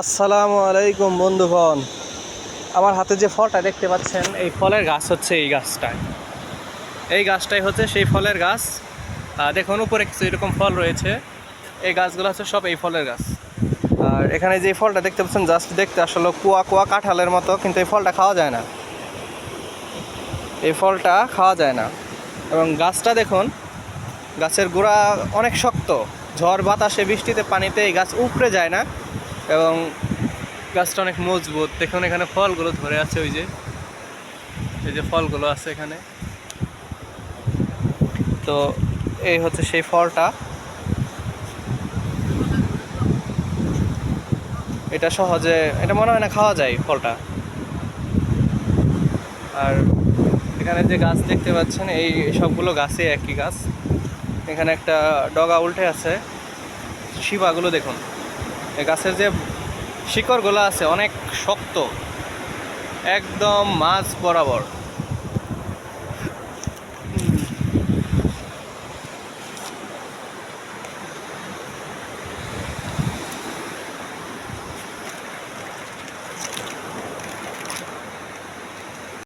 আসসালামু আলাইকুম বন্ধুগণ। আমার হাতে যে ফলটা দেখতে পাচ্ছেন, এই ফলের গাছ হচ্ছে এই গাছটায়। এই গাছটাই হচ্ছে সেই ফলের গাছ। দেখুন, উপরে কিছু এরকম ফল রয়েছে। এই গাছগুলো হচ্ছে সব এই ফলের গাছ। আর এখানে যে ফলটা দেখতে পাচ্ছেন, জাস্ট দেখতে আসলে কুয়া কুয়া কাঁঠালের মতো, কিন্তু এই ফলটা খাওয়া যায় না। এই ফলটা খাওয়া যায় না। এবং গাছটা দেখুন, গাছের গোড়া অনেক শক্ত। ঝড় বাতাসে বৃষ্টিতে পানিতে এই গাছ উপড়ে যায় না। এবং গাছটা অনেক মজবুত। দেখুন এখানে ফলগুলো ধরে আছে ওই যে। এই যে ফলগুলো আছে এখানে। তো এই হচ্ছে সেই ফলটা। এটা সহজে, এটা মনে হয় না খাওয়া যায় ফলটা। আর এখানে যে গাছ দেখতে পাচ্ছেন, এই সবগুলো গাছে একই গাছ। এখানে একটা ডগা উল্টে আছে। শিবাগুলো দেখুন। এই গাছের যে শিকড়গুলো আছে অনেক শক্ত একদম মাছ বরাবর।